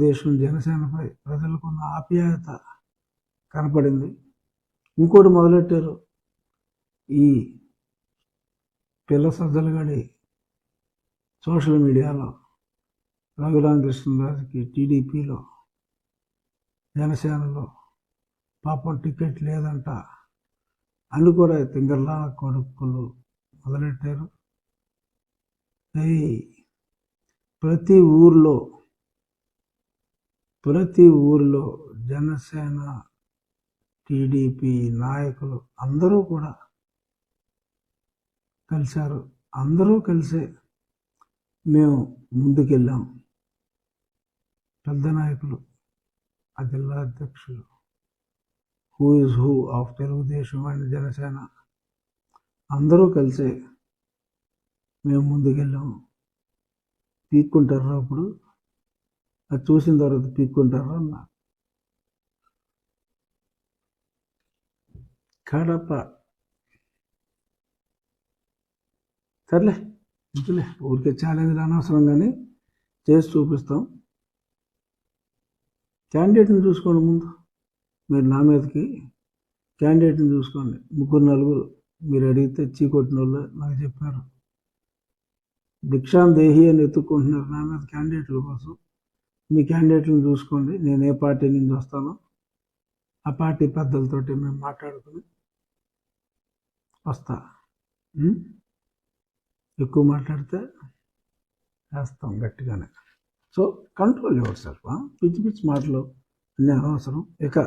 దేశం జనసేనపై ప్రజలకున్న ఆప్యాయత కనపడింది. ఇంకోటి మొదలెట్టారు? ఈ పిల్ల సజ్జలగడి సోషల్ మీడియాలో రఘురామకృష్ణరాజుకి టీడీపీలో జనసేనలో పాపం టికెట్ లేదంట అని కూడా తింగర్లా కొడుకులు మొదలెట్టారు. ప్రతి ఊర్లో ప్రతి ఊరిలో జనసేన టీడీపీ నాయకులు అందరూ కూడా కలిశారు. అందరూ కలిసే మేము ముందుకెళ్ళాం. పెద్ద నాయకులు ఆ జిల్లా అధ్యక్షులు who is who of Telugu Desam and Janasena అందరూ కలిసే మేము ముందుకెళ్ళాం. పీక్కుంటారు అప్పుడు. అది చూసిన తర్వాత పీక్కుంటారా అన్న? కడప సర్లే ఇంతలే. ఊరికే ఛాలెంజ్ అనవసరం కానీ చేసి చూపిస్తాం. క్యాండిడేట్ని చూసుకోండి ముందు. మీరు నా మీదకి క్యాండిడేట్ని చూసుకోండి. ముగ్గురు నలుగురు. మీరు అడిగితే చీకొట్టిన వాళ్ళు నాకు చెప్పారు. భిక్షాం దేహి అని ఎత్తుక్కుంటున్నారు నా మీద క్యాండిడేట్ల కోసం. మీ క్యాండిడేట్లను చూసుకోండి. నేను ఏ పార్టీ నుంచి వస్తానో ఆ పార్టీ పెద్దలతోటి మేము మాట్లాడుకుని వస్తా. ఎక్కువ మాట్లాడితే వేస్తాం గట్టిగానే. సో కంట్రోల్ ఎవరు సార్ పిచ్చి పిచ్చి మాటలు అన్నీ అనవసరం. ఇక